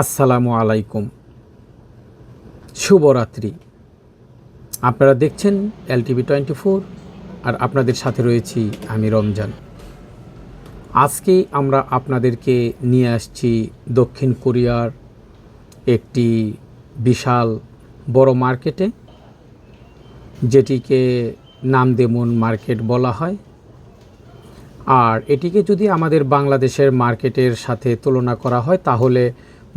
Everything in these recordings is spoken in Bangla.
আসসালামু আলাইকুম। শুভরাত্রি। আপনারা দেখছেন এলটিভি টোয়েন্টি ফোর আর আপনাদের সাথে রয়েছি আমি রমজান। আজকে আমরা আপনাদেরকে নিয়ে আসছি দক্ষিণ কোরিয়ার একটি বিশাল বড় মার্কেটে, যেটিকে নামদেমুন মার্কেট বলা হয়। আর এটিকে যদি আমাদের বাংলাদেশের মার্কেটের সাথে তুলনা করা হয়, তাহলে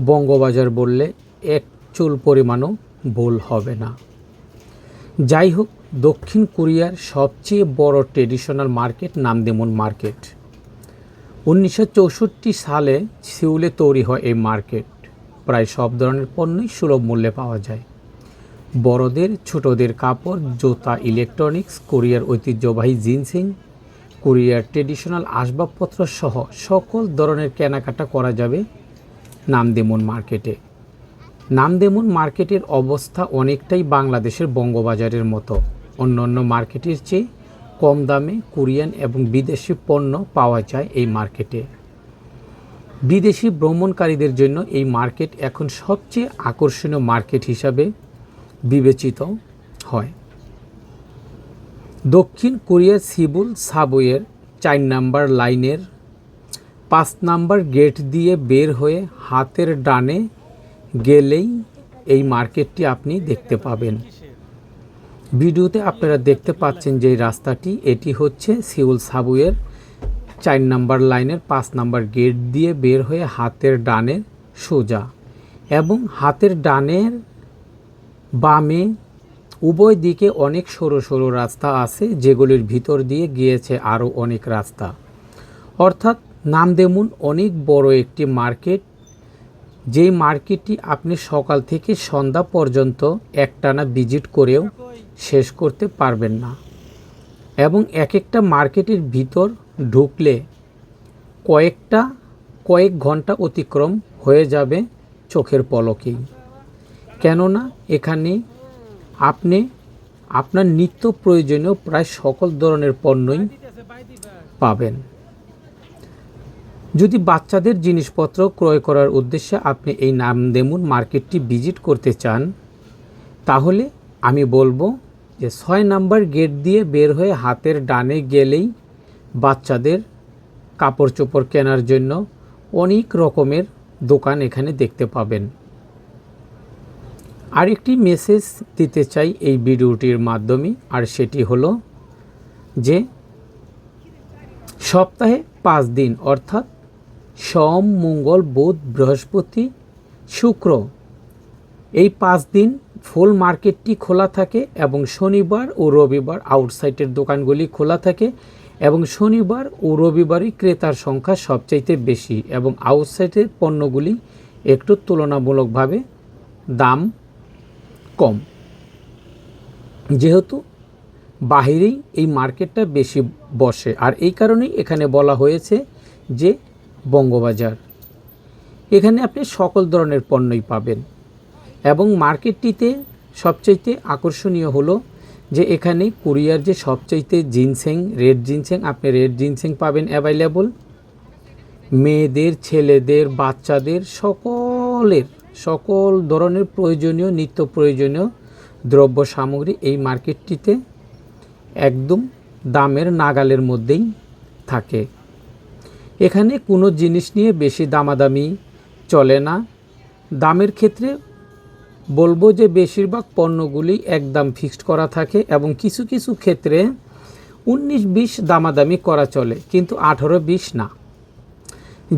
বঙ্গবাজার বললে এক চুল পরিমাণও ভুল হবে না। যাই হোক, দক্ষিণ কোরিয়ার সবচেয়ে বড় ট্রেডিশনাল মার্কেট নামদেমুন মার্কেট। উনিশশো চৌষট্টি সালে সিউলে তৈরি হয় এই মার্কেট। প্রায় সব ধরনের পণ্যই সুলভ মূল্যে পাওয়া যায়। বড়দের, ছোটদের কাপড়, জুতা, ইলেকট্রনিক্স, কোরিয়ার ঐতিহ্যবাহী জিনসিং, কোরিয়ার ট্রেডিশনাল আসবাবপত্র সহ সকল ধরনের কেনাকাটা করা যাবে নামদেমুন মার্কেটে। নামদেমুন মার্কেটের অবস্থা অনেকটাই বাংলাদেশের বঙ্গবাজারের মতো। অন্য অন্য মার্কেটের চেয়ে কম দামে কোরিয়ান এবং বিদেশি পণ্য পাওয়া যায় এই মার্কেটে। বিদেশি ভ্রমণকারীদের জন্য এই মার্কেট এখন সবচেয়ে আকর্ষণীয় মার্কেট হিসাবে বিবেচিত হয়। দক্ষিণ কোরিয়ার সিবুল সাবওয়ের চার নাম্বার লাইনের পাঁচ নাম্বার গেট দিয়ে বের হয়ে হাতের ডানে গেলেই এই মার্কেটটি আপনি দেখতে পাবেন। ভিডিওতে আপনারা দেখতে পাচ্ছেন যে রাস্তাটি, এটি হচ্ছে সিউল সাবুয়ের চার নাম্বার লাইনের পাঁচ নাম্বার গেট দিয়ে বের হয়ে হাতের ডানের সোজা এবং হাতের ডানের বামে উভয় দিকে অনেক সরু সরু রাস্তা আছে, যেগুলির ভিতর দিয়ে গিয়েছে আরও অনেক রাস্তা। অর্থাৎ নামদেমুন অনেক বড় একটি মার্কেট। যেই মার্কেটটি আপনি সকাল থেকে সন্ধ্যা পর্যন্ত একটানা ভিজিট করেও শেষ করতে পারবেন না। এবং এক একটা মার্কেটের ভিতর ঢুকলে কয়েকটা, কয়েক ঘণ্টা অতিক্রম হয়ে যাবে চোখের পলকেই কেননা এখানে আপনি, আপনার নিত্য প্রয়োজনীয় প্রায় সকল ধরনের পণ্যই পাবেন। যদি বাচ্চাদের জিনিসপত্র ক্রয় করার উদ্দেশ্যে আপনি এই নামদেমুন মার্কেটটি ভিজিট করতে চান, তাহলে আমি বলব যে ছয় নাম্বার গেট দিয়ে বের হয়ে হাতের ডানে গেলেই বাচ্চাদের কাপড় চোপড় কেনার জন্য অনেক রকমের দোকান এখানে দেখতে পাবেন। আরেকটি মেসেজ দিতে চাই এই ভিডিওটির মাধ্যমে, আর সেটি হলো যে সপ্তাহে পাঁচ দিন, অর্থাৎ সোম, মঙ্গল, বুধ, বৃহস্পতি, শুক্র। এই পাঁচ দিন ফুল মার্কেটটি খোলা থাকে এবং শনিবার ও রবিবার আউটসাইডের দোকানগুলি খোলা থাকে এবং শনিবার ও রবিবারই ক্রেতার সংখ্যা সবচাইতে বেশি এবং আউটসাইডের পণ্যগুলি একটু তুলনামূলকভাবে দাম কম। যেহেতু বাহিরেই এই মার্কেটটা বেশি বসে, আর এই কারণেই এখানে বলা হয়েছে যে বঙ্গবাজার। এখানে আপনি সকল ধরনের পণ্যই পাবেন। এবং মার্কেটটিতে সবচাইতে আকর্ষণীয় হলো যে এখানে কোরিয়ার যে সবচাইতে জিনসেং, রেড জিনসেং, আপনি রেড জিনসেং পাবেন অ্যাভেলেবল মেয়েদের, ছেলেদের, বাচ্চাদের, সকলের, সকল ধরনের প্রয়োজনীয়, নিত্য প্রয়োজনীয় দ্রব্য সামগ্রী এই মার্কেটটিতে একদম দামের নাগালের মধ্যেই থাকে। এখানে কোনো জিনিস নিয়ে বেশি দামাদামি চলে না। দামের ক্ষেত্রে বলব যে বেশিরভাগ পণ্যগুলি একদম ফিক্সড করা থাকে এবং কিছু কিছু ক্ষেত্রে উনিশ বিশ দামাদামি করা চলে, কিন্তু আঠারো বিশ না।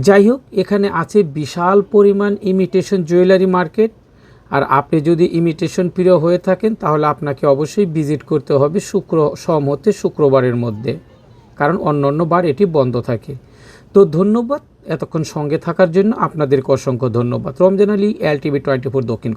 যাই হোক, এখানে আছে বিশাল পরিমাণ ইমিটেশন জুয়েলারি মার্কেট আর আপনি যদি ইমিটেশন প্রিয় হয়ে থাকেন, তাহলে আপনাকে অবশ্যই ভিজিট করতে হবে শুক্র সম হতে শুক্রবারের মধ্যে। কারণ অন্য অন্য বার এটি বন্ধ থাকে। তো ধন্যবাদ এতক্ষণ সঙ্গে থাকার জন্য। আপনাদেরকে অসংখ্য ধন্যবাদ। Ramzan Ali L TV twenty four দক্ষিণ